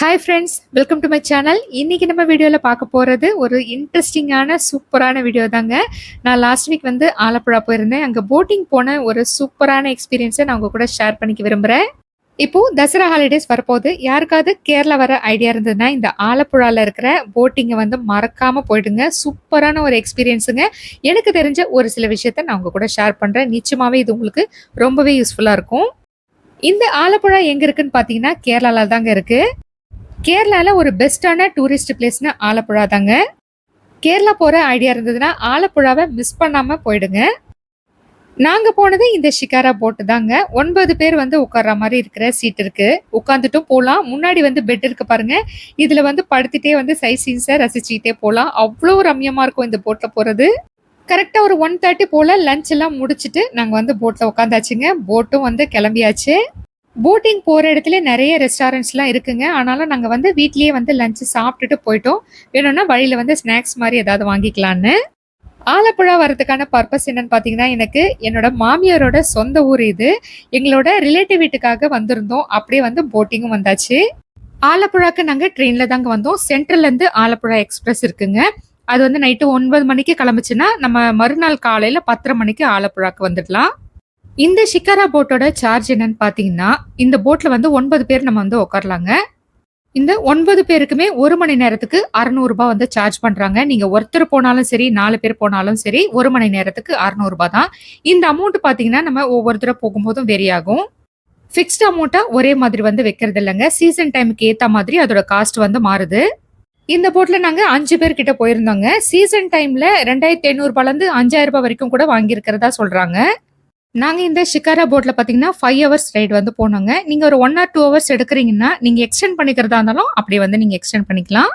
Hi friends welcome to my channel இன்றைக்கி நம்ம வீடியோவில் பார்க்க போகிறது ஒரு இன்ட்ரெஸ்டிங்கான சூப்பரான வீடியோ தாங்க. நான் லாஸ்ட் வீக் வந்து ஆலப்புழா போயிருந்தேன். அங்கே போட்டிங் போன ஒரு சூப்பரான எக்ஸ்பீரியன்ஸை நான் உங்கள் கூட ஷேர் பண்ணிக்க விரும்புகிறேன் இப்போது தசரா ஹாலிடேஸ் வரப்போகுது. யாருக்காவது கேரளா வர ஐடியா இருந்ததுன்னா இந்த ஆலப்புழாவில் இருக்கிற போட்டிங்கை வந்து மறக்காமல் போயிடுங்க. சூப்பரான ஒரு எக்ஸ்பீரியன்ஸுங்க எனக்கு தெரிஞ்ச ஒரு சில விஷயத்த நான் உங்கள் கூட ஷேர் பண்ணுறேன் நிச்சயமாகவே இது உங்களுக்கு ரொம்பவே யூஸ்ஃபுல்லாக இருக்கும். இந்த ஆலப்புழா எங்கே இருக்குன்னு பார்த்தீங்கன்னா கேரளாவில் தாங்க இருக்குது கேரளாவில் ஒரு பெஸ்ட்டான டூரிஸ்ட் பிளேஸ்னு ஆலப்புழா தாங்க கேரளா போகிற ஐடியா இருந்ததுன்னா ஆலப்புழாவை மிஸ் பண்ணாமல் போயிடுங்க. நாங்கள் போனது இந்த ஷிகாரா போட்டு தாங்க. ஒன்பது பேர் வந்து உட்கார்ற மாதிரி இருக்கிற சீட் இருக்குது உட்காந்துட்டும் போகலாம் முன்னாடி வந்து பெட் இருக்கு பாருங்கள் இதில் வந்து படுத்துட்டே வந்து சைஸ் சீன்ஸை ரசிச்சுக்கிட்டே போகலாம் அவ்வளோ ரம்யமாக இருக்கும் இந்த போட்டில் போகிறது கரெக்டாக ஒரு ஒன் தேர்ட்டி போல் லஞ்ச் எல்லாம் முடிச்சுட்டு நாங்கள் வந்து போட்டில் உட்காந்தாச்சுங்க. போட்டும் வந்து கிளம்பியாச்சு. போட்டிங் போகிற இடத்துல நிறைய ரெஸ்டாரண்ட்ஸ்லாம் இருக்குங்க. ஆனாலும் நாங்கள் வந்து வீட்லேயே வந்து லஞ்சு சாப்பிட்டுட்டு போயிட்டோம். வேணும்னா வழியில் வந்து ஸ்நாக்ஸ் மாதிரி ஏதாவது வாங்கிக்கலான்னு ஆலப்புழா வரதுக்கான பர்பஸ் என்னன்னு பார்த்தீங்கன்னா எனக்கு என்னோட மாமியாரோட சொந்த ஊர் இது. எங்களோட ரிலேட்டிவ் வீட்டுக்காக வந்திருந்தோம். அப்படியே வந்து போட்டிங்கும் வந்தாச்சு. ஆலப்புழாக்கு நாங்கள் ட்ரெயினில் தாங்க வந்தோம். சென்ட்ரல்லேருந்து ஆலப்புழா எக்ஸ்பிரஸ் இருக்குங்க. அது வந்து நைட்டு ஒன்பது மணிக்கு கிளம்புச்சுன்னா நம்ம மறுநாள் காலையில் பத்தரை மணிக்கு ஆலப்புழாக்கு வந்துடலாம். இந்த ஷிகாரா போட்டோட சார்ஜ் என்னன்னு பார்த்தீங்கன்னா இந்த போட்டில் வந்து ஒன்பது பேர் நம்ம வந்து உட்காரலாங்க இந்த ஒன்பது பேருக்குமே ஒரு மணி நேரத்துக்கு அறநூறுபா வந்து சார்ஜ் பண்ணுறாங்க நீங்கள் ஒருத்தர் போனாலும் சரி நாலு பேர் போனாலும் சரி ஒரு மணி நேரத்துக்கு அறநூறுபா தான். இந்த அமௌண்ட் பார்த்தீங்கன்னா நம்ம ஒவ்வொருத்தரை போகும்போதும் வெரி ஆகும். ஃபிக்ஸ்ட் அமௌண்ட்டாக ஒரே மாதிரி வந்து வைக்கிறது இல்லைங்க. சீசன் டைமுக்கு ஏற்ற மாதிரி அதோட காஸ்ட் வந்து மாறுது. இந்த போட்டில் நாங்கள் அஞ்சு பேர்கிட்ட போயிருந்தோங்க. சீசன் டைமில் ரெண்டாயிரத்தி ஐநூறுபாலேருந்து அஞ்சாயிரம் ரூபாய் வரைக்கும் கூட வாங்கியிருக்கிறதா சொல்கிறாங்க நாங்கள் இந்த ஷிகாரா போட்டில் பார்த்தீங்கன்னா ஃபைவ் ஹவர்ஸ் ரைடு வந்து போனோங்க. நீங்கள் ஒரு ஒன் ஆர் டூ ஹவர்ஸ் எடுக்கிறீங்கன்னா நீங்கள் எக்ஸ்டெண்ட் பண்ணிக்கிறதா இருந்தாலும் அப்படி வந்து நீங்கள் எக்ஸ்டெண்ட் பண்ணிக்கலாம்.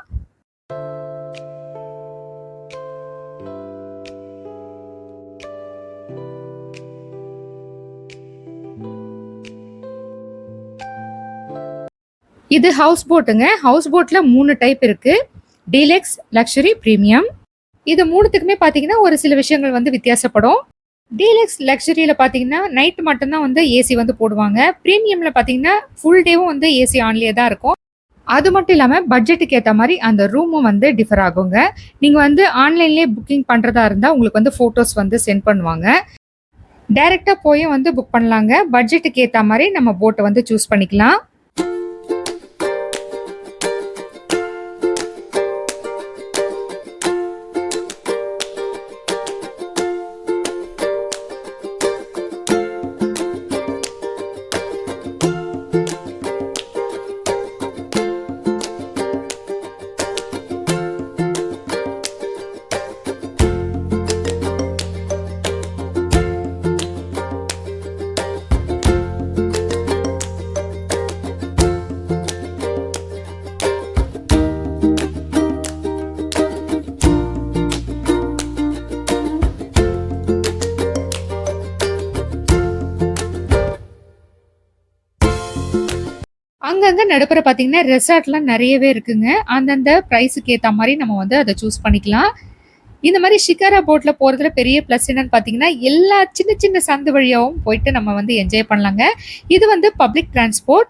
இது ஹவுஸ் போட்டுங்க ஹவுஸ் போட்டில் மூணு டைப் இருக்குது டீலக்ஸ் லக்ஸரி ப்ரீமியம் இது மூணுத்துக்குமே பார்த்தீங்கன்னா ஒரு சில விஷயங்கள் வந்து வித்தியாசப்படும். டீலக்ஸ் லக்ஸரியில் பார்த்தீங்கன்னா நைட் மட்டும்தான் வந்து ஏசி வந்து போடுவாங்க. ப்ரீமியமில் பார்த்தீங்கன்னா ஃபுல் டேவும் வந்து ஏசி ஆன்லேயே தான் இருக்கும். அது மட்டும் இல்லாமல் பட்ஜெட்டுக்கு ஏற்ற மாதிரி அந்த ரூமும் வந்து டிஃபர் ஆகுங்க. நீங்கள் வந்து ஆன்லைன்லேயே புக்கிங் பண்ணுறதா இருந்தால் உங்களுக்கு வந்து ஃபோட்டோஸ் வந்து சென்ட் பண்ணுவாங்க. டைரெக்டாக போய் வந்து புக் பண்ணலாங்க. பட்ஜெட்டுக்கு ஏற்ற மாதிரி நம்ம போட்டை வந்து சூஸ் பண்ணிக்கலாம். அங்கங்க நடுப்புற பார்த்தீங்கன்னா ரெசார்ட்லாம் நிறையவே இருக்குங்க. அந்தந்த ப்ரைஸுக்கு ஏற்ற மாதிரி நம்ம வந்து அதை சூஸ் பண்ணிக்கலாம். இந்த மாதிரி ஷிகாரா போட்டில் போகிறதுல பெரிய ப்ளஸ் என்னன்னு பார்த்தீங்கன்னா எல்லா சின்ன சின்ன சந்து வழியாகவும் போயிட்டு நம்ம வந்து என்ஜாய் பண்ணலாங்க. இது வந்து பப்ளிக் டிரான்ஸ்போர்ட்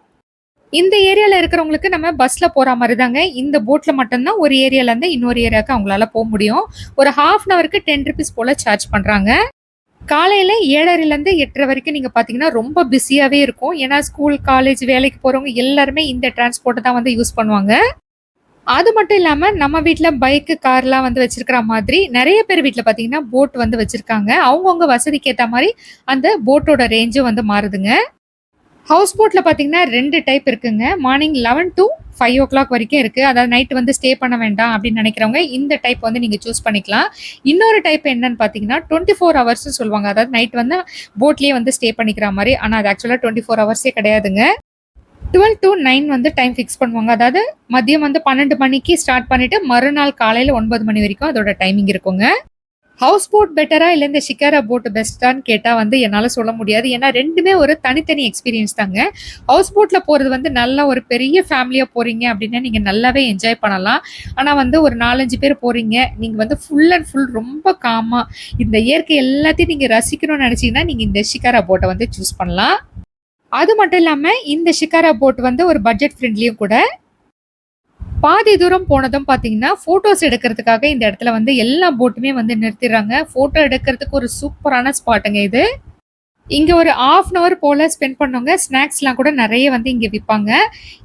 இந்த ஏரியாவில் இருக்கிறவங்களுக்கு நம்ம பஸ்ஸில் போகிற மாதிரி தாங்க இந்த போட்டில் மட்டும்தான் ஒரு ஏரியாலேருந்து இன்னொரு ஏரியாவுக்கு அவங்களால போக முடியும். ஒரு ஹாஃப் அன் ஹவருக்கு டென் ருபீஸ் போல் சார்ஜ் பண்ணுறாங்க காலையில் ஏழரைலேருந்து எட்டரை வரைக்கும் நீங்கள் பார்த்தீங்கன்னா ரொம்ப பிஸியாகவே இருக்கும். ஏன்னா ஸ்கூல் காலேஜ் வேலைக்கு போகிறவங்க எல்லாருமே இந்த டிரான்ஸ்போர்ட்டை தான் வந்து யூஸ் பண்ணுவாங்க. அது மட்டும் இல்லாமல் நம்ம வீட்டில் பைக்கு கார்லாம் வந்து வச்சிருக்கிற மாதிரி நிறைய பேர் வீட்டில் பார்த்தீங்கன்னா போட் வந்து வச்சுருக்காங்க. அவங்கவுங்க வசதிக்கு ஏற்ற மாதிரி அந்த போட்டோட ரேஞ்சும் வந்து மாறுதுங்க. ஹவுஸ் போட்டில் பார்த்தீங்கன்னா ரெண்டு டைப் இருக்குங்க. Morning eleven to five o'clock வரைக்கும் இருக்குது அதாவது நைட் வந்து ஸ்டே பண்ண வேண்டாம் அப்படின்னு நினைக்கிறவங்க இந்த டைப் வந்து நீங்கள் சூஸ் பண்ணிக்கலாம். இன்னொரு டைப் என்னன்னு பார்த்தீங்கன்னா டுவெண்ட்டி ஃபோர் ஹவர்ஸ்னு சொல்லுவாங்க. அதாவது நைட் வந்து போட்லேயே வந்து ஸ்டே பண்ணிக்கிற மாதிரி. ஆனால் அது ஆக்சுவலாக டுவெண்ட்டி ஃபோர் ஹவர்ஸே கிடையாதுங்க. டுவெல் டு நைன் வந்து டைம் ஃபிக்ஸ் பண்ணுவாங்க. அதாவது மதியம் வந்து பன்னெண்டு மணிக்கு ஸ்டார்ட் பண்ணிவிட்டு மறுநாள் காலையில் ஒன்பது மணி வரைக்கும் அதோட டைமிங் இருக்குங்க. ஹவுஸ் போட் பெட்டரா இல்லை இந்த ஷிகாரா போட் பெஸ்ட்டான்னு கேட்டால் வந்து என்னால் சொல்ல முடியாது. ஏன்னா ரெண்டுமே ஒரு தனித்தனி எக்ஸ்பீரியன்ஸ் தாங்க. ஹவுஸ் போட்டில் போகிறது வந்து நல்லா ஒரு பெரிய ஃபேமிலியாக போகிறீங்க அப்படின்னா நீங்கள் நல்லாவே என்ஜாய் பண்ணலாம். ஆனால் வந்து ஒரு நாலஞ்சு பேர் போகிறீங்க நீங்கள் வந்து ஃபுல் அண்ட் ஃபுல் ரொம்ப காமாக இந்த இயற்கை எல்லாத்தையும் நீங்கள் ரசிக்கணும்னு நினச்சிங்கன்னா நீங்கள் இந்த ஷிகாரா போட்டை வந்து சூஸ் பண்ணலாம். அது மட்டும் இல்லாமல் இந்த ஷிகாரா போட் வந்து ஒரு பட்ஜெட் ஃப்ரெண்ட்லியும் கூட பாதி தூரம் போனதும் பார்த்தீங்கன்னா, ஃபோட்டோஸ் எடுக்கிறதுக்காக இந்த இடத்துல வந்து எல்லா போட்டுமே வந்து நிறுத்திடுறாங்க. ஃபோட்டோ எடுக்கிறதுக்கு ஒரு சூப்பரான ஸ்பாட்டுங்க இது. இங்கே ஒரு 1/2 அன் ஹவர் போல் ஸ்பெண்ட் பண்ணவங்க ஸ்நாக்ஸ்லாம் கூட நிறைய வந்து இங்கே விற்பாங்க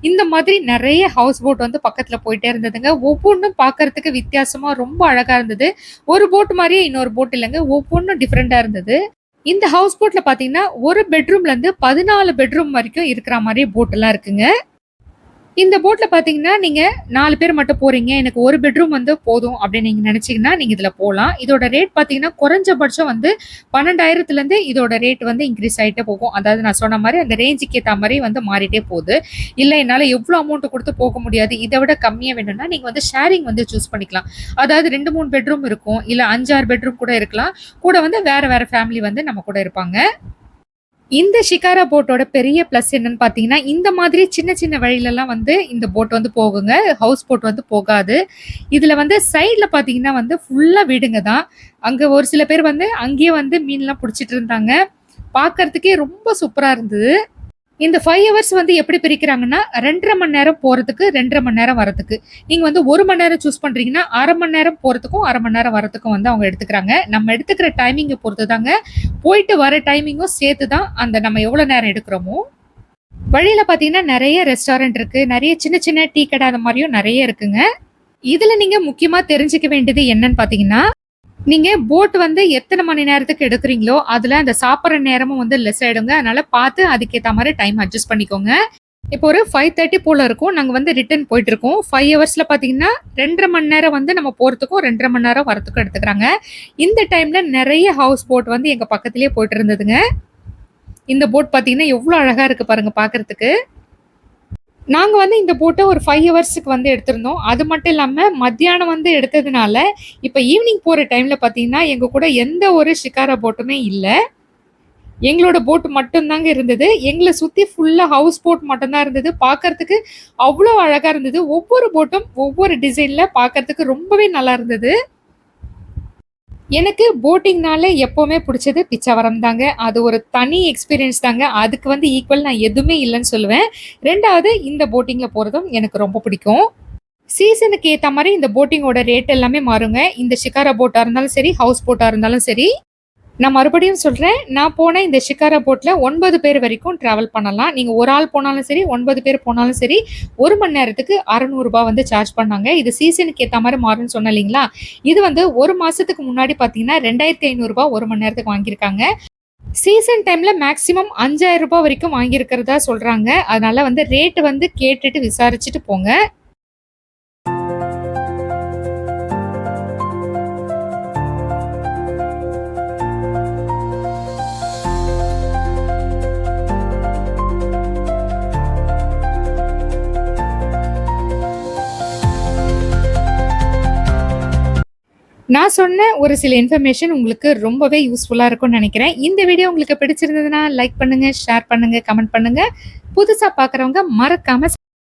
இந்த மாதிரி நிறைய ஹவுஸ் போட் வந்து பக்கத்தில் போயிட்டே இருந்ததுங்க. ஒவ்வொன்றும் பார்க்கறதுக்கு வித்தியாசமாக ரொம்ப அழகாக இருந்தது. ஒரு போட் மாதிரியே இன்னொரு போட் இல்லைங்க ஒவ்வொன்றும் டிஃப்ரெண்ட்டாக இருந்தது. இந்த ஹவுஸ் போட்டில் பார்த்தீங்கன்னா, ஒரு பெட்ரூம்லேருந்து 14 பெட்ரூம் வரைக்கும் இருக்கிற மாதிரி போட்டெல்லாம் இருக்குங்க. இந்த போட்ல பார்த்தீங்கன்னா, நீங்க நாலு பேர் மட்டும் போறீங்க. எனக்கு ஒரு பெட்ரூம் வந்து போதும் அப்படின்னு நீங்க நெனச்சீங்கன்னா, நீங்க இதுல போகலாம் இதோட ரேட் பார்த்தீங்கன்னா, குறைஞ்சபட்சம் வந்து 12,000லேருந்து இதோட ரேட் வந்து இன்க்ரீஸ் ஆகிட்டே போகும். அதாவது நான் சொன்ன மாதிரி அந்த ரேஞ்சுக்கு ஏற்ற மாதிரி வந்து மாறிட்டே போகுது இல்லை என்னால எவ்வளோ அமௌண்ட் கொடுத்து போக முடியாது. இதை விட கம்மியா வேணும்னா, நீங்க வந்து ஷேரிங் வந்து சூஸ் பண்ணிக்கலாம். அதாவது 2, 3 பெட்ரூம் இருக்கும். இல்ல 5, 6 பெட்ரூம் கூட இருக்கலாம். கூட வந்து வேற வேற ஃபேமிலி வந்து நம்ம கூட இருப்பாங்க. இந்த ஷிகாரா போட்டோட பெரிய ப்ளஸ் என்னன்னு பார்த்தீங்கன்னா, இந்த மாதிரி சின்ன சின்ன வழியிலலாம் வந்து இந்த போட் வந்து போகுங்க. ஹவுஸ் போட் வந்து போகாது. இதில் வந்து சைடில் பார்த்தீங்கன்னா வந்து ஃபுல்லாக வீடுங்க தான். அங்கே ஒரு சில பேர் வந்து அங்கேயே வந்து மீன்லாம் பிடிச்சிட்டு இருந்தாங்க. பார்க்கறதுக்கே ரொம்ப சூப்பராக இருந்தது. இந்த ஃபைவ் ஹவர்ஸ் வந்து எப்படி பிரிக்கிறாங்கன்னா, 2 1/2 மணி நேரம் போகிறதுக்கு ரெண்டரை மணி நேரம் வரத்துக்கு நீங்கள் வந்து ஒரு மணி நேரம் சூஸ் பண்ணுறீங்கன்னா அரை மணி நேரம் போகிறதுக்கும் அரை மணி நேரம் வரதுக்கும் வந்து அவங்க எடுத்துக்கிறாங்க. நம்ம எடுத்துக்கிற டைமிங்கை பொறுத்து தாங்க. போயிட்டு வர டைமிங்கும் சேர்த்து தான் அந்த நம்ம எவ்வளோ நேரம் எடுக்கிறோமோ. வழியில் பார்த்தீங்கன்னா, நிறைய ரெஸ்டாரண்ட் இருக்குது நிறைய சின்ன சின்ன டீ கடை அந்த மாதிரியும் நிறைய இருக்குங்க. இதில் நீங்கள் முக்கியமாக தெரிஞ்சுக்க வேண்டியது என்னன்னு பார்த்தீங்கன்னா, நீங்க போட் வந்து எத்தனை மணி நேரத்துக்கு எடுக்குறீங்களோ, அதுல அந்த சாப்பிட்ற நேரமும் வந்து லெஸ் ஆயிடுங்க. அதனால பார்த்து அதுக்கேற்ற மாதிரி டைம் அட்ஜஸ்ட் பண்ணிக்கோங்க. இப்போ ஒரு 5:30 போல இருக்கும். நாங்க வந்து ரிட்டர்ன் போயிட்டுருக்கோம். 5 ஹவர்ஸ்ல பார்த்தீங்கன்னா, 2 1/2 மணி நேரம் வந்து நம்ம போறதுக்கும், 2 1/2 மணி நேரம் வரத்துக்கும் எடுத்துக்கிறாங்க. இந்த டைம்ல நிறைய ஹவுஸ் போட் வந்து எங்க பக்கத்திலேயே போயிட்டு இருந்ததுங்க. இந்த போட் பார்த்தீங்கன்னா, எவ்வளோ அழகா இருக்கு பாருங்க பார்க்கறதுக்கு. நாங்கள் வந்து இந்த போட்டோ ஒரு ஃபைவ் ஹவர்ஸுக்கு வந்து எடுத்திருந்தோம். அது மட்டும் இல்லாமல் மத்தியானம் வந்து எடுத்ததுனால, இப்போ ஈவினிங் போகிற டைமில் பார்த்தீங்கன்னா, எங்கள் கூட எந்த ஒரு ஷிகாரா போட்டுமே இல்லை எங்களோட போட் மட்டும்தாங்க இருந்தது. எங்களை சுற்றி ஃபுல்லாக ஹவுஸ் போட் மட்டும்தான் இருந்தது. பார்க்கறதுக்கு அவ்வளோ அழகாக இருந்தது. ஒவ்வொரு போட்டும் ஒவ்வொரு டிசைனில் பார்க்கறதுக்கு ரொம்பவே நல்லா இருந்தது. எனக்கு போட்டிங்னாலே எப்போவுமே பிடிச்சது பிச்சாவரம் தாங்க. அது ஒரு தனி எக்ஸ்பீரியன்ஸ் தாங்க. அதுக்கு வந்து ஈக்குவல் நான் எதுவுமே இல்லைன்னு சொல்லுவேன். ரெண்டாவது இந்த போட்டிங்கில் போகிறதும் எனக்கு ரொம்ப பிடிக்கும். சீசனுக்கு ஏற்ற மாதிரி இந்த போட்டிங்கோட ரேட் எல்லாமே மாறுங்க. இந்த ஷிகாரா போட்டாக இருந்தாலும் சரி, ஹவுஸ் போட்டாக இருந்தாலும் சரி. நான் மறுபடியும் சொல்கிறேன் நான் போன இந்த ஷிகாரா போட்டில் ஒன்பது பேர் வரைக்கும் ட்ராவல் பண்ணலாம். நீங்கள் ஒரு ஆள் போனாலும் சரி, ஒன்பது பேர் போனாலும் சரி, ஒரு மணி நேரத்துக்கு அறநூறுபா வந்து சார்ஜ் பண்ணாங்க. இது சீசனுக்கு ஏற்ற மாதிரி மாறும்னு சொன்னேன் இல்லைங்களா இது வந்து ஒரு மாதத்துக்கு முன்னாடி பார்த்தீங்கன்னா, ரெண்டாயிரத்தி ஐநூறுரூபா ஒரு மணி நேரத்துக்கு வாங்கியிருக்காங்க. சீசன் டைம்ல மேக்ஸிமம் அஞ்சாயிரம் ரூபாய் வரைக்கும் வாங்கியிருக்கிறதா சொல்றாங்க. அதனால வந்து ரேட்டு வந்து கேட்டுட்டு விசாரிச்சுட்டு போங்க. நான் சொன்ன ஒரு சில இன்ஃபர்மேஷன் உங்களுக்கு ரொம்பவே யூஸ்ஃபுல்லாக இருக்கும்னு நினைக்கிறேன் இந்த வீடியோ உங்களுக்கு பிடிச்சிருந்ததுன்னா, லைக் பண்ணுங்க, ஷேர் பண்ணுங்க, கமெண்ட் பண்ணுங்க. புதுசாக பார்க்குறவங்க மறக்காம